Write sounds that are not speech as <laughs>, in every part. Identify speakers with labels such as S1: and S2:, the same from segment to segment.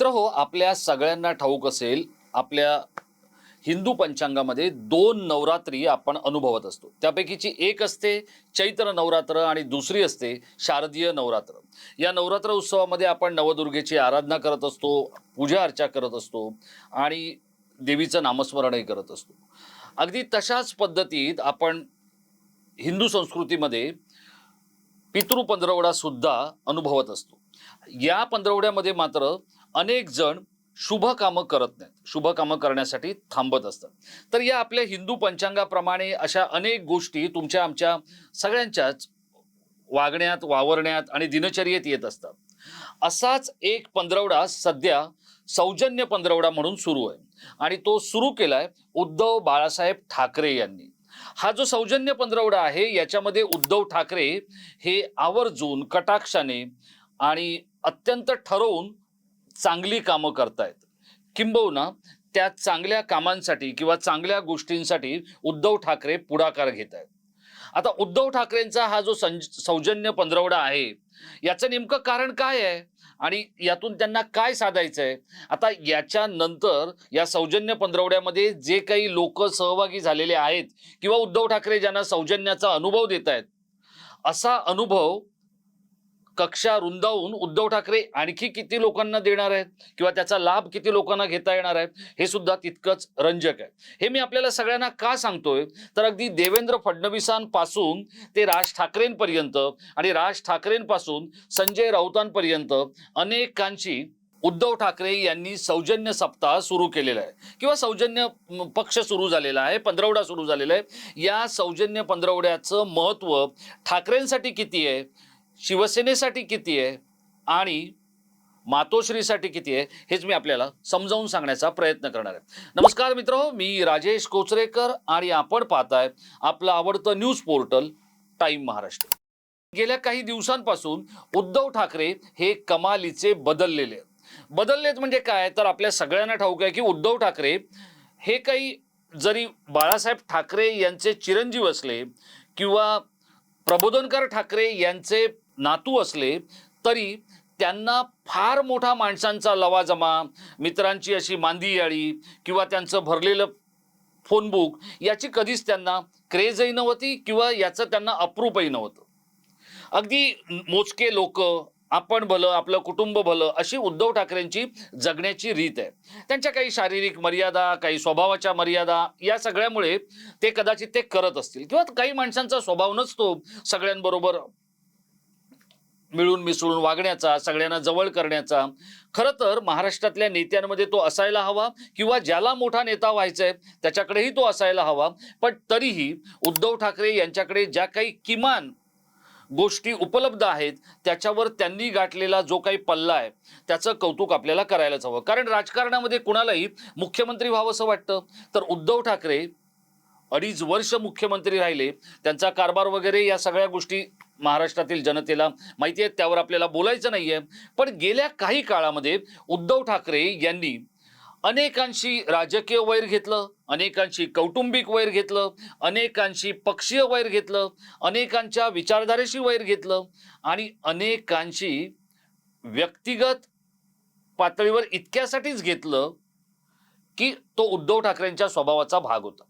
S1: मित्र हो आपल्या सगळ्यांना ठाऊक असेल आपल्या हिंदू पंचांगामध्ये दोन नवरात्री आपण अनुभवत असतो. त्यापैकीची एक असते चैत्र नवरात्र आणि दुसरी असते शारदीय नवरात्र. या नवरात्र उत्सवामध्ये आपण नवदुर्गेची आराधना करत असतो पूजा अर्चा करत असतो आणि देवीचं नामस्मरणही करत असतो. अगदी तशाच पद्धतीत आपण हिंदू संस्कृतीमध्ये पितृ पंधरवडासुद्धा अनुभवत असतो. या पंधरवड्यामध्ये मात्र अनेक जण शुभ कामं करत नाहीत. शुभ कामं करण्यासाठी थांबत असतात. तर या आपल्या हिंदू पंचांगाप्रमाणे अशा अनेक गोष्टी तुमच्या आमच्या सगळ्यांच्याच वागण्यात वावरण्यात आणि दिनचर्येत येत असतात. असाच एक पंधरवडा सध्या सौजन्य पंधरवडा म्हणून सुरू आहे. आणि तो सुरू केलाय उद्धव बाळासाहेब ठाकरे यांनी. हा जो सौजन्य पंधरवडा आहे याच्यामध्ये उद्धव ठाकरे हे आवर्जून कटाक्षाने आणि अत्यंत ठरवून चांगली कामं करतायत. किंबहुना त्या चांगल्या कामांसाठी किंवा चांगल्या गोष्टींसाठी उद्धव ठाकरे पुढाकार घेत आहेत आता उद्धव ठाकरेंचा हा जो संज सौजन्य पंधरवडा आहे याचं नेमकं कारण काय आहे? आणि यातून त्यांना काय साधायचं आहे? आता याच्यानंतर या सौजन्य पंधरवड्यामध्ये जे काही लोक सहभागी झालेले आहेत किंवा उद्धव ठाकरे ज्यांना सौजन्याचा अनुभव देत आहेत असा अनुभव कक्षा रुंदावून उद्धव ठाकरे आणखी किती लोकांना देणार आहेत? किंवा त्याचा लाभ किती लोकांना घेता येणार आहे हे सुद्धा तितकंच रंजक आहे. हे मी आपल्याला सगळ्यांना का सांगतोय? तर अगदी देवेंद्र फडणवीसांपासून ते राज ठाकरेंपर्यंत आणि राज ठाकरेंपासून संजय राऊतांपर्यंत अनेकांची उद्धव ठाकरे यांनी सौजन्य सप्ताह सुरू केलेला आहे. किंवा सौजन्य पक्ष सुरू झालेला आहे पंधरवडा सुरू झालेला आहे. या सौजन्य पंधरवड्याचं महत्त्व ठाकरेंसाठी किती आहे? शिवसेनेसाठी किती आहे आणि मातोश्रीसाठी किती आहे हेच मी आपल्याला समजावून सांगण्याचा प्रयत्न करणार आहे. नमस्कार मित्र मी राजेश कोचरेकर आणि आपण पाहताय आपलं आवडतं न्यूज पोर्टल टाईम महाराष्ट्र. गेल्या काही दिवसांपासून उद्धव ठाकरे हे कमालीचे बदललेले आहेत. बदललेत म्हणजे काय? तर आपल्या सगळ्यांना ठाऊक आहे की उद्धव ठाकरे हे काही जरी बाळासाहेब ठाकरे यांचे चिरंजीव असले किंवा प्रबोधनकर ठाकरे यांचे नातू असले तरी त्यांना फार मोठा माणसांचा लवाजमा मित्रांची अशी मांदी याळी किंवा त्यांचं भरलेलं फोनबुक याची कधीच त्यांना क्रेजही नव्हती किंवा याचं त्यांना अप्रूपही नव्हतं. अगदी मोजके लोक आपण भलं आपलं कुटुंब भलं अशी उद्धव ठाकरेंची जगण्याची रीत आहे. त्यांच्या काही शारीरिक मर्यादा काही स्वभावाच्या मर्यादा या सगळ्यामुळे ते कदाचित ते करत असतील. किंवा काही माणसांचा स्वभाव नसतो सगळ्यांबरोबर मिळून मिसळून वागण्याचा सगळ्यांना जवळ करण्याचा. खरं तर महाराष्ट्रातल्या नेत्यांमध्ये तो असायला हवा किंवा ज्याला मोठा नेता व्हायचा आहे त्याच्याकडेही तो असायला हवा. पण तरीही उद्धव ठाकरे यांच्याकडे ज्या काही किमान गोष्टी उपलब्ध आहेत त्याच्यावर त्यांनी गाठलेला जो काही पल्ला आहे त्याचं कौतुक आपल्याला करायलाच हवं. कारण राजकारणामध्ये कुणालाही मुख्यमंत्री व्हावंसं वाटतं. तर उद्धव ठाकरे अडीच वर्ष मुख्यमंत्री राहिले. त्यांचा कारभार वगैरे या सगळ्या गोष्टी महाराष्ट्रातील जनतेला माहिती आहेत. त्यावर आपल्याला बोलायचं नाही आहे पण गेल्या काही काळामध्ये उद्धव ठाकरे यांनी अनेकांशी राजकीय वैर घेतलं अनेकांशी कौटुंबिक वैर घेतलं अनेकांशी पक्षीय वैर घेतलं अनेकांच्या विचारधारेशी वैर घेतलं आणि अनेकांशी व्यक्तिगत पातळीवर इतक्यासाठीच घेतलं की तो उद्धव ठाकरेंच्या स्वभावाचा भाग होता.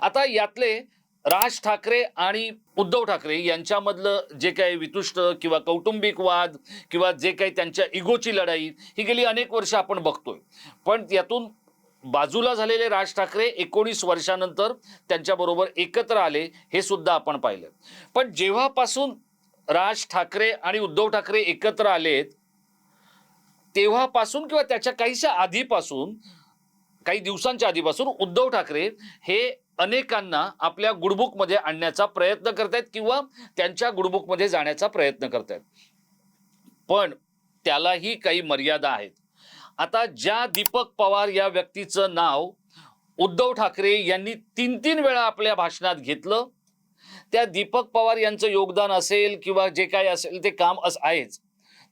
S1: आता यातले राज ठाकरे आणि उद्धव ठाकरे यांच्यामधलं जे काही वितुष्ट किंवा कौटुंबिक वाद किंवा जे काही त्यांच्या इगोची लढाई ही गेली अनेक वर्ष आपण बघतोय. पण यातून बाजूला झालेले राज ठाकरे एकोणीस वर्षानंतर त्यांच्याबरोबर एकत्र आले हे सुद्धा आपण पाहिलं. पण जेव्हापासून राज ठाकरे आणि उद्धव ठाकरे एकत्र आलेत तेव्हापासून किंवा त्याच्या काहीशा आधीपासून काही दिवसांच्या आधीपासून उद्धव ठाकरे हे अनेकांना आपल्या गुडबुकमध्ये आणण्याचा प्रयत्न करतायत किंवा त्यांच्या गुडबुकमध्ये जाण्याचा प्रयत्न करतायत. पण त्यालाही काही मर्यादा आहेत. आता ज्या दीपक पवार या व्यक्तीचं नाव उद्धव ठाकरे यांनी तीन तीन वेळा आपल्या भाषणात घेतलं त्या दीपक पवार यांचं योगदान असेल किंवा जे काही असेल ते काम असं आहेच.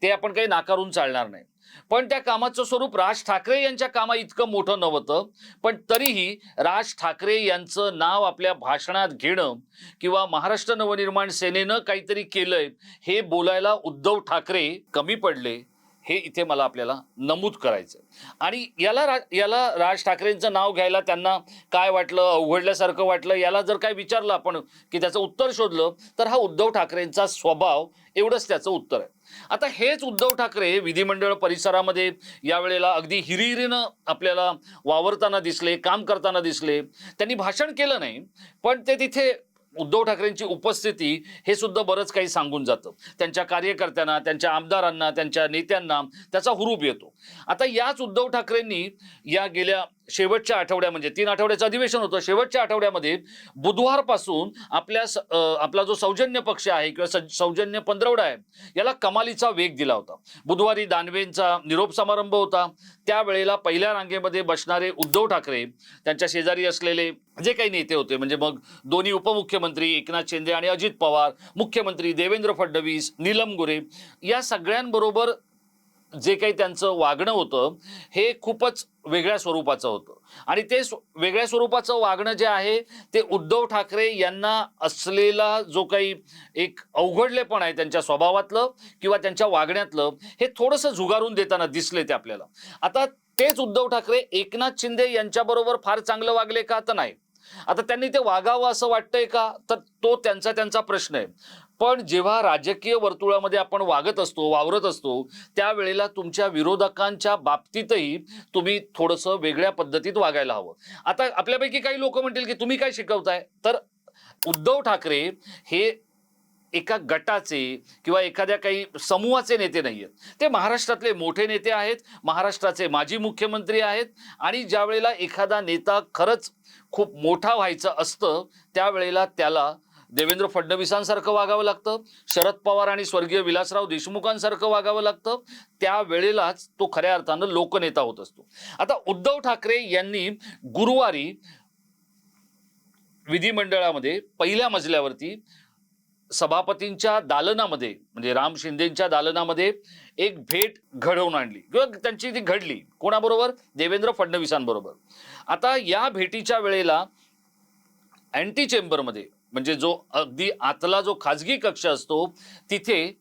S1: ते आपण काही नाकारून चालणार नाही. पण त्या कामाचं स्वरूप राज ठाकरे यांच्या कामा इतकं मोठं नव्हतं. पण तरीही राज ठाकरे यांचं नाव आपल्या भाषणात घेणं किंवा महाराष्ट्र नवनिर्माण सेनेनं काहीतरी केलंय हे बोलायला उद्धव ठाकरे कमी पडले हे इथे मला आपल्याला नमूद करायचं आणि याला रा याला राज ठाकरेंचं नाव घ्यायला त्यांना काय वाटलं अवघडल्यासारखं वाटलं याला जर काय विचारलं आपण की त्याचं उत्तर शोधलं तर हा उद्धव ठाकरेंचा स्वभाव एवढंच त्याचं उत्तर आहे. आता हेच उद्धव ठाकरे विधिमंडळ परिसरामध्ये यावेळेला अगदी हिरिहिरीनं आपल्याला वावरताना दिसले काम करताना दिसले. त्यांनी भाषण केलं नाही पण ते तिथे उद्धव ठाकरेंची उपस्थिती हे सुद्धा बरंच काही सांगून जातं. त्यांच्या कार्यकर्त्यांना त्यांच्या आमदारांना त्यांच्या नेत्यांना त्याचा हुरूप येतो. आता याच उद्धव ठाकरेंनी या गेल्या शेवटच्या आठवड्या म्हणजे तीन आठवड्याचं अधिवेशन होतं. शेवटच्या आठवड्यामध्ये बुधवारपासून आपल्या स- आपला जो सौजन्य पक्ष आहे किंवा सज- सौजन्य पंधरवडा आहे याला कमालीचा वेग दिला होता. बुधवारी दानवेंचा निरोप समारंभ होता. त्यावेळेला पहिल्या रांगेमध्ये बसणारे उद्धव ठाकरे त्यांच्या शेजारी असलेले जे काही नेते होते म्हणजे मग दोन्ही उपमुख्यमंत्री एकनाथ शिंदे आणि अजित पवार मुख्यमंत्री देवेंद्र फडणवीस नीलम गोरे या सगळ्यांबरोबर जे काही त्यांचं वागणं होतं हे खूपच वेगळ्या स्वरूपाचं होतं. आणि ते वेगळ्या स्वरूपाचं वागणं जे आहे ते उद्धव ठाकरे यांना असलेला जो काही एक अवघडलेपण आहे त्यांच्या स्वभावातलं किंवा त्यांच्या वागण्यातलं हे थोडंसं झुगारून देताना दिसले ते आपल्याला. आता तेच उद्धव ठाकरे एकनाथ शिंदे यांच्याबरोबर फार चांगलं वागले का? तर नाही. आता त्यांनी ते वागावं असं वाटतंय का? तर तो त्यांचा त्यांचा प्रश्न आहे. पण जेव्हा राजकीय वर्तुळामध्ये आपण वागत असतो वावरत असतो त्यावेळेला तुमच्या विरोधकांच्या बाबतीतही तुम्ही थोडंसं वेगळ्या पद्धतीत वागायला हवं. आता आपल्यापैकी काही लोक म्हणतील की तुम्ही काय शिकवताय? तर उद्धव ठाकरे हे एका गटाचे किंवा एखाद्या काही समूहाचे नेते नाही आहेत ते महाराष्ट्रातले मोठे नेते आहेत महाराष्ट्राचे माजी मुख्यमंत्री आहेत आणि ज्या वेळेला एखादा नेता खरंच खूप मोठा व्हायचं असतं त्यावेळेला त्याला देवेंद्र फडणवीसांसारखं वागावं लागतं. शरद पवार आणि स्वर्गीय विलासराव देशमुखांसारखं वागावं लागतं. त्यावेळेलाच तो खऱ्या अर्थानं लोकनेता होत असतो. आता उद्धव ठाकरे यांनी गुरुवारी विधिमंडळामध्ये पहिल्या मजल्यावरती सभापतींच्या दालनामध्ये म्हणजे राम शिंदेच्या दालनामध्ये एक भेट घडवून आणली. किंवा त्यांची ती घडली. कोणाबरोबर? देवेंद्र फडणवीसांबरोबर. आता या भेटीच्या वेळेला अँटी चेंबरमध्ये म्हणजे जो अगदी आतला जो खाजगी कक्ष असतो तिथे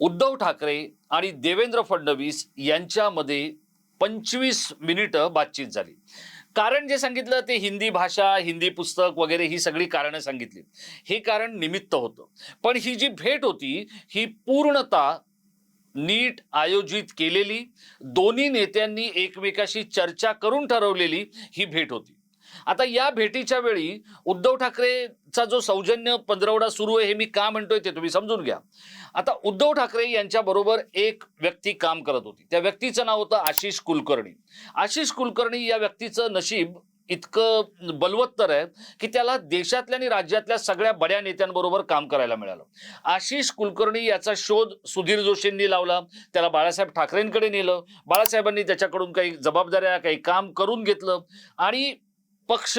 S1: उद्धव ठाकरे आणि देवेंद्र फडणवीस यांच्यामध्ये पंचवीस मिनिटं बातचीत झाली. कारण जे सांगितलं ते हिंदी भाषा हिंदी पुस्तक वगैरे ही सगळी कारणं सांगितली. हे कारण निमित्त होतं. पण ही जी भेट होती ही पूर्णतः नीट आयोजित केलेली दोन्ही नेत्यांनी एकमेकाशी चर्चा करून ठरवलेली ही भेट होती. आता या भेटीच्या वेळी उद्धव ठाकरेचा जो सौजन्य पंधरवडा सुरू आहे हे मी का म्हणतोय ते तुम्ही समजून घ्या. आता उद्धव ठाकरे यांच्या बरोबर एक व्यक्ती काम करत होती. त्या व्यक्तीचं नाव होतं आशिष कुलकर्णी. आशिष कुलकर्णी या व्यक्तीचं नशीब इतकं बलवत्तर आहे की त्याला देशातल्या आणि राज्यातल्या सगळ्या बड्या नेत्यांबरोबर काम करायला मिळालं. आशिष कुलकर्णी याचा शोध सुधीर जोशींनी लावला त्याला बाळासाहेब ठाकरेंकडे नेलं. बाळासाहेबांनी त्याच्याकडून काही जबाबदाऱ्या काही काम करून घेतलं. आणि पक्ष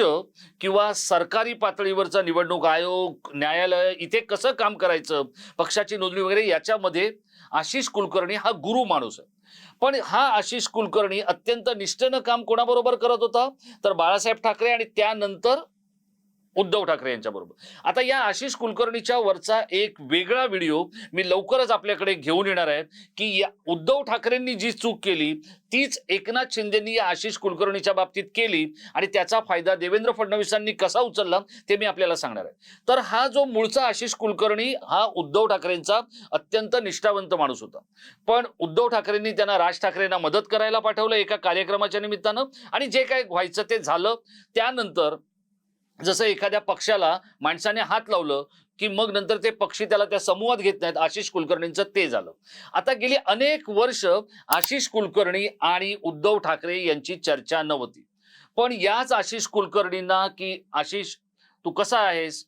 S1: किंवा सरकारी पातळीवरचा निवडणूक आयोग न्यायालय इथे कसं काम करायचं पक्षाची नोंदणी वगैरे याच्यामध्ये आशिष कुलकर्णी हा गुरु माणूस आहे. पण हा आशिष कुलकर्णी अत्यंत निष्ठेनं काम कोणाबरोबर करत होता? तर बाळासाहेब ठाकरे आणि त्यानंतर उद्धव ठाकरे यांच्याबरोबर. आता या आशिष कुलकर्णीच्या वरचा एक वेगळा व्हिडिओ मी लवकरच आपल्याकडे घेऊन येणार आहे की या उद्धव ठाकरेंनी जी चूक केली तीच एकनाथ शिंदेनी या आशिष कुलकर्णीच्या बाबतीत केली आणि त्याचा फायदा देवेंद्र फडणवीसांनी कसा उचलला ते मी आपल्याला सांगणार आहे. तर हा जो मूळचा आशिष कुलकर्णी हा उद्धव ठाकरेंचा अत्यंत निष्ठावंत माणूस होता. पण उद्धव ठाकरेंनी त्यांना राज ठाकरेंना मदत करायला पाठवलं एका कार्यक्रमाच्या निमित्तानं आणि जे काय व्हायचं ते झालं. त्यानंतर जसं एखाद्या पक्षाला माणसाने हात लावलं की मग नंतर ते पक्षी त्याला त्या समूहात घेत नाहीत आशिष कुलकर्णींचं ते झालं. आता गेली अनेक वर्ष आशिष कुलकर्णी आणि उद्धव ठाकरे यांची चर्चा नव्हती. पण याच आशिष कुलकर्णींना की आशिष तू कसा आहेस?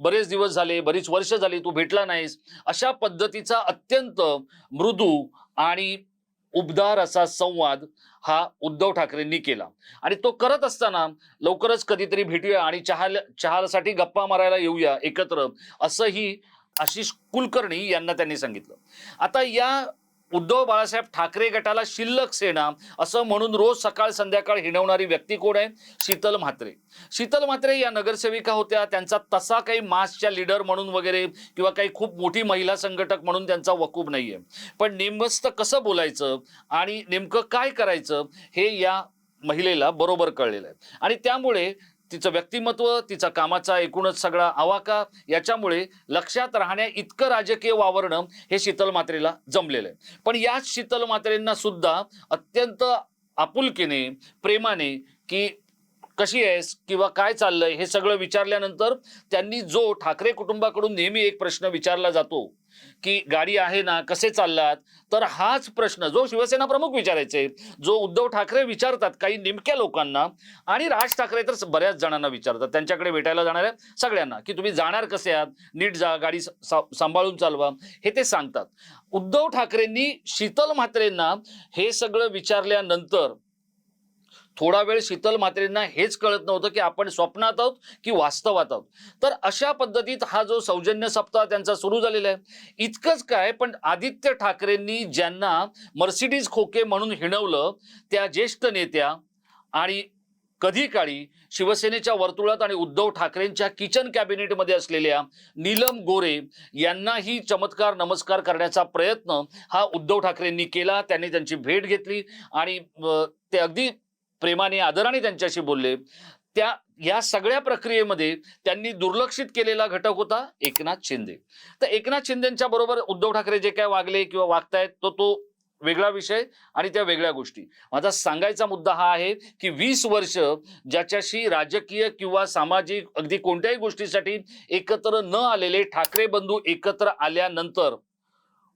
S1: बरेच दिवस झाले बरीच वर्ष झाली तू भेटला नाहीस. अशा पद्धतीचा अत्यंत मृदू आणि उबदार असा संवाद हा उद्धव ठाकरेंनी केला. आणि तो करत असताना लवकरच कधीतरी भेटूया आणि चहा चहासाठी गप्पा मारायला येऊया एकत्र असंही आशिष कुलकर्णी यांना त्यांनी सांगितलं. आता या उद्धव बाळासाहेब ठाकरे गटाला शिल्लक सेना असं म्हणून रोज सकाळ संध्याकाळ हिणवणारी व्यक्ती कोण आहे? शीतल म्हात्रे. शीतल म्हात्रे या नगरसेविका होत्या. त्यांचा तसा काही मासच्या लीडर म्हणून वगैरे किंवा काही खूप मोठी महिला संघटक म्हणून त्यांचा वकूब आहे पण नेमस्त कसं बोलायचं आणि नेमकं काय करायचं हे या महिलेला बरोबर कळलेलं आहे. आणि त्यामुळे तिचं व्यक्तिमत्व तिचा कामाचा एकूणच सगळा आवाका याच्यामुळे लक्षात राहण्या इतकं राजकीय वावरणं हे शीतल मात्रेला जमलेलं आहे. पण याच शीतल मात्रेंना सुद्धा अत्यंत आपुलकीने प्रेमाने की कशी आहेस किंवा काय चाललंय हे सगळं विचारल्यानंतर त्यांनी जो ठाकरे कुटुंबाकडून नेहमी एक प्रश्न विचारला जातो की गाडी आहे ना कसे चाललात? तर हाच प्रश्न जो शिवसेना प्रमुख विचारायचे जो उद्धव ठाकरे विचारतात काही नेमक्या लोकांना आणि राज ठाकरे तर बऱ्याच जणांना विचारतात. त्यांच्याकडे भेटायला जाणाऱ्या सगळ्यांना की तुम्ही जाणार कसे आहात? नीट जा गाडी सा- सांभाळून चालवा हे ते सांगतात. उद्धव ठाकरेंनी शीतल म्हात्रेंना हे सगळं विचारल्यानंतर थोडा वेळ शीतल मात्रेंना हेच कळत नव्हतं की आपण स्वप्नात आहोत की वास्तवात आहोत. तर अशा पद्धतीत हा जो सौजन्य सप्ताह त्यांचा सुरू झालेला आहे इतकंच काय पण आदित्य ठाकरेंनी ज्यांना मर्सिडीज खोके म्हणून हिणवलं त्या ज्येष्ठ नेत्या आणि कधी काळी शिवसेनेच्या वर्तुळात आणि उद्धव ठाकरेंच्या किचन कॅबिनेटमध्ये असलेल्या नीलम गोरे यांनाही चमत्कार नमस्कार करण्याचा प्रयत्न हा उद्धव ठाकरेंनी केला त्यांनी त्यांची भेट घेतली आणि ते अगदी प्रेमाने आदराने त्यांच्याशी बोलले. त्या या सगळ्या प्रक्रियेमध्ये त्यांनी दुर्लक्षित केलेला घटक होता एकनाथ शिंदे. तर एकनाथ शिंदेच्या बरोबर उद्धव ठाकरे जे काय वागले किंवा वागतायत तो तो वेगळा विषय आणि त्या वेगळ्या गोष्टी. माझा सांगायचा मुद्दा हा आहे की वीस वर्ष ज्याच्याशी राजकीय किंवा सामाजिक अगदी कोणत्याही गोष्टीसाठी एकत्र न आलेले ठाकरे बंधू एकत्र आल्यानंतर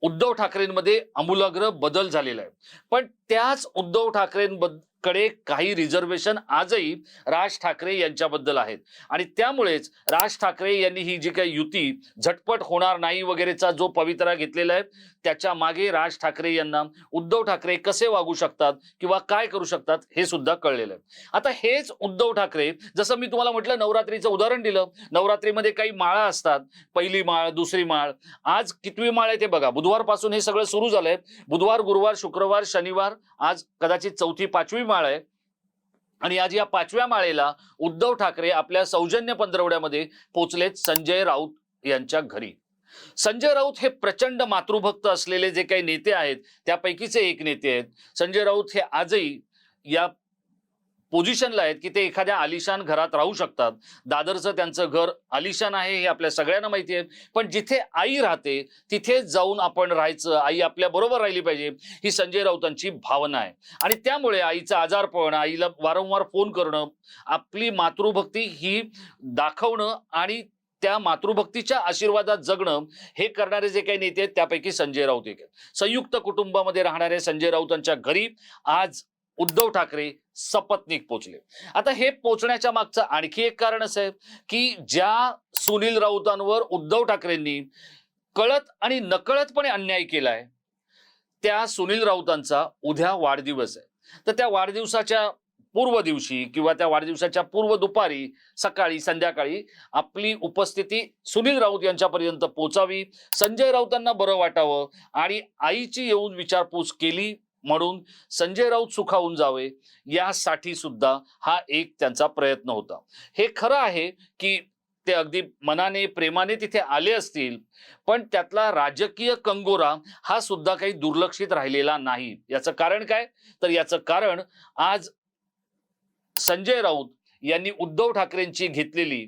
S1: उद्धव ठाकरेंमध्ये आमूलाग्र बदल झालेला आहे. पण त्याच उद्धव कडे काही रिझर्वेशन आजही राज ठाकरे यांच्याबद्दल आहेत. आणि त्यामुळेच राज ठाकरे यांनी ही जी काही युती झटपट होणार नाही वगैरेचा जो पवित्रा घेतलेला आहे त्याच्यामागे राज ठाकरे यांना उद्धव ठाकरे कसे वागू शकतात किंवा काय करू शकतात हे सुद्धा कळलेलं आहे. आता हेच उद्धव ठाकरे जसं मी तुम्हाला म्हटलं नवरात्रीचं उदाहरण दिलं. नवरात्रीमध्ये काही माळा असतात पहिली माळ दुसरी माळ. आज कितवी माळ आहे ते बघा. बुधवारपासून हे सगळं सुरू झालंय. बुधवार गुरुवार शुक्रवार शनिवार आज कदाचित चौथी पाचवी माळ आहे. आणि आज या पाचव्या माळेला उद्धव ठाकरे आपल्या सौजन्य पंधरवड्यामध्ये पोचलेत संजय राऊत यांच्या घरी. संजय राऊत हे प्रचंड मातृभक्त असलेले जे काही नेते आहेत त्यापैकीचे एक नेते आहेत. संजय राऊत हे आजही या पोझिशनला आहेत की ते एखाद्या आलिशान घरात राहू शकतात. दादरचं त्यांचं घर आलिशान आहे हे आपल्या सगळ्यांना माहिती आहे. पण जिथे आई राहते तिथे जाऊन आपण राहायचं आई आपल्या बरोबर राहिली पाहिजे ही संजय राऊतांची भावना आहे. आणि त्यामुळे आईचं आजारपण आईला वारंवार फोन करणं आपली मातृभक्ती ही दाखवणं आणि त्या मातृभक्तीच्या आशीर्वादात जगणं हे करणारे जे काही नेते आहेत त्यापैकी संजय राऊत एक संयुक्त कुटुंबामध्ये राहणारे संजय राऊतांच्या घरी आज उद्धव ठाकरे सपत्नीक पोचले. आता हे पोचण्याच्या मागचं आणखी एक कारण असं आहे की ज्या सुनील राऊतांवर उद्धव ठाकरेंनी कळत आणि नकळतपणे अन्याय केलाय त्या सुनील राऊतांचा उद्या वाढदिवस आहे. तर त्या वाढदिवसाच्या पूर्व दिवशी किंवा त्या वाढदिवसाच्या पूर्व दुपारी सकाळी संध्याकाळी आपली उपस्थिती सुनील राऊत यांच्यापर्यंत पोचावी संजय राऊतांना बरं वाटावं आणि आईची येऊन विचारपूस केली म्हणून संजय राऊत सुखावून जावे यासाठी सुद्धा हा एक त्यांचा प्रयत्न होता. हे खरं आहे की ते अगदी मनाने प्रेमाने तिथे आले असतील पण त्यातला राजकीय कंगोरा हा सुद्धा काही दुर्लक्षित राहिलेला नाही. याचं कारण काय? तर याचं कारण आज संजय राऊत यांनी उद्धव ठाकरेंची घेतलेली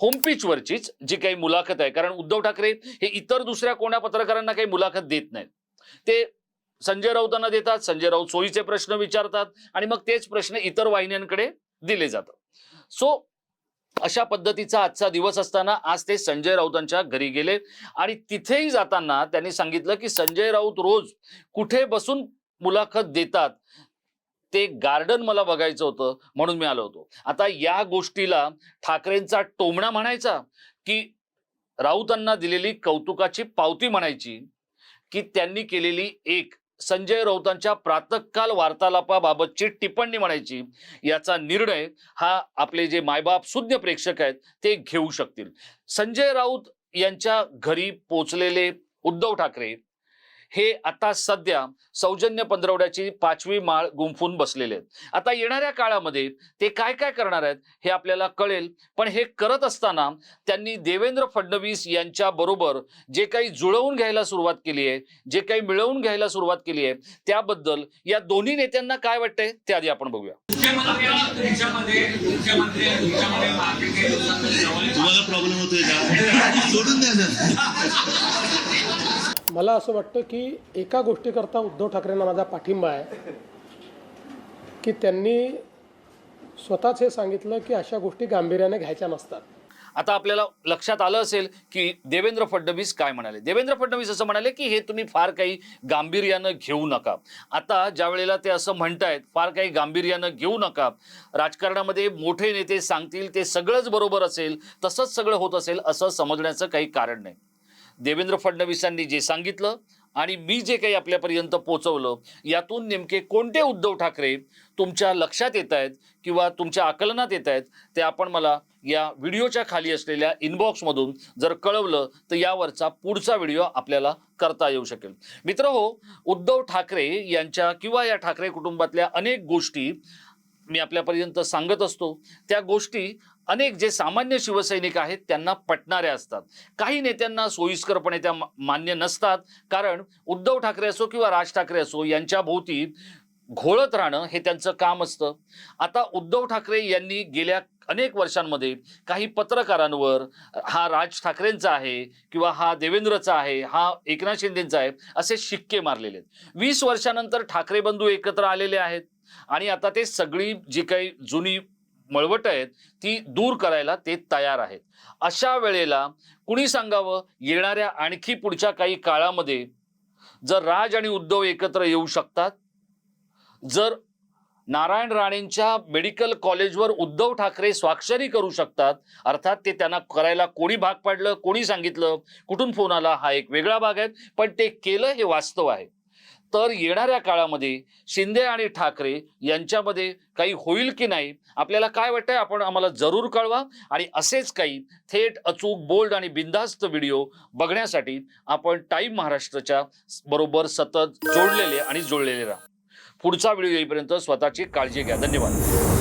S1: होमपिचवरचीच जी काही मुलाखत आहे. कारण उद्धव ठाकरे हे इतर दुसऱ्या कोण्या पत्रकारांना काही मुलाखत देत नाहीत. ते संजय राऊतांना देतात संजय राऊत सोयीचे प्रश्न विचारतात आणि मग तेच प्रश्न इतर वाहिन्यांकडे दिले जातात. सो अशा पद्धतीचा आजचा दिवस असताना आज ते संजय राऊतांच्या घरी गेले आणि तिथेही जाताना त्यांनी सांगितलं की संजय राऊत रोज कुठे बसून मुलाखत देतात ते गार्डन मला बघायचं होतं म्हणून मी आलो होतो. आता या गोष्टीला ठाकरेंचा टोमणा म्हणायचा की राऊतांना दिलेली कौतुकाची पावती म्हणायची की त्यांनी केलेली एक संजय राऊतांच्या प्रातःकाल वार्तालापाबाबतची टिप्पणी म्हणायची याचा निर्णय हा आपले जे मायबाप सुज्ञ प्रेक्षक आहेत ते घेऊ शकतील. संजय राऊत यांच्या घरी पोचलेले उद्धव ठाकरे हे आता सध्या सौजन्य पंधरवड्याची पाचवी माळ गुंफून बसलेले आहेत. आता येणाऱ्या काळामध्ये ते काय काय करणार आहेत हे आपल्याला कळेल. पण हे करत असताना त्यांनी देवेंद्र फडणवीस यांच्या बरोबर जे काही जुळवून घ्यायला सुरुवात केली आहे जे काही मिळवून घ्यायला सुरुवात केली आहे त्याबद्दल या दोन्ही नेत्यांना काय वाटतंय ते आधी आपण बघूया.
S2: तुम्हाला प्रॉब्लेम होतोय का? <laughs> सोडून द्या ना.
S3: मला असं वाटतं की एका गोष्टीकरता उद्धव ठाकरेंना माझा पाठिंबा आहे की त्यांनी स्वतःच हे सांगितलं की अशा गोष्टी गांभीर्याने घ्यायच्या नसतात.
S1: आता आपल्याला लक्षात आलं असेल की देवेंद्र फडणवीस काय म्हणाले? देवेंद्र फडणवीस असं म्हणाले की हे तुम्ही फार काही गांभीर्यानं घेऊ नका. आता ज्या वेळेला ते असं म्हणतायत फार काही गांभीर्यानं घेऊ नका. राजकारणामध्ये मोठे नेते सांगतील ते सगळंच बरोबर असेल तसंच सगळं होत असेल असं समजण्याचं काही कारण नाही. देवेंद्र फडणवीसांनी जे सांगितलं आणि मी जे काही आपल्यापर्यंत पोचवलं यातून नेमके कोणते उद्धव ठाकरे तुमच्या लक्षात येत आहेत किंवा तुमच्या आकलनात येत आहेत ते आपण मला या व्हिडिओच्या खाली असलेल्या इनबॉक्समधून जर कळवलं तर यावरचा पुढचा व्हिडिओ आपल्याला करता येऊ शकेल. मित्र हो उद्धव ठाकरे यांच्या किंवा या ठाकरे कुटुंबातल्या अनेक गोष्टी मी आपल्यापर्यंत सांगत असतो. त्या गोष्टी अनेक जे सामान्य शिवसैनिक आहेत त्यांना पटणाऱ्या असतात. काही नेत्यांना सोयीस्करपणे त्या मान्य नसतात. कारण उद्धव ठाकरे असो किंवा राज ठाकरे असो यांच्या भोवती घोळत राहणं हे त्यांचं काम असतं. आता उद्धव ठाकरे यांनी गेल्या अनेक वर्षांमध्ये काही पत्रकारांवर हा राज ठाकरेंचा आहे किंवा हा देवेंद्रचा आहे हा एकनाथ शिंदेचा आहे असे शिक्के मारलेले आहेत. वीस वर्षानंतर ठाकरे बंधू एकत्र आलेले आहेत. आणि आता ते सगळी जी काही जुनी मळवट आहेत ती दूर करायला ते तयार आहेत. अशा वेळेला कुणी सांगावं? येणाऱ्या आणखी पुढच्या काही काळामध्ये जर राज आणि उद्धव एकत्र येऊ शकतात जर नारायण राणेंच्या मेडिकल कॉलेजवर उद्धव ठाकरे स्वाक्षरी करू शकतात अर्थात ते त्यांना करायला कोणी भाग पाडलं कोणी सांगितलं कुठून फोन आला हा एक वेगळा भाग आहे पण ते केलं हे वास्तव आहे. तर येणाऱ्या काळामध्ये शिंदे आणि ठाकरे यांच्यामध्ये काही होईल की नाही आपल्याला काय वाटतंय आपण आम्हाला जरूर कळवा. आणि असेच काही थेट अचूक बोल्ड आणि बिंदास्त व्हिडिओ बघण्यासाठी आपण टाईम महाराष्ट्राच्या बरोबर सतत जोडलेले आणि जोडलेले राहा. पुढचा व्हिडिओ येईपर्यंत स्वतःची काळजी घ्या. धन्यवाद.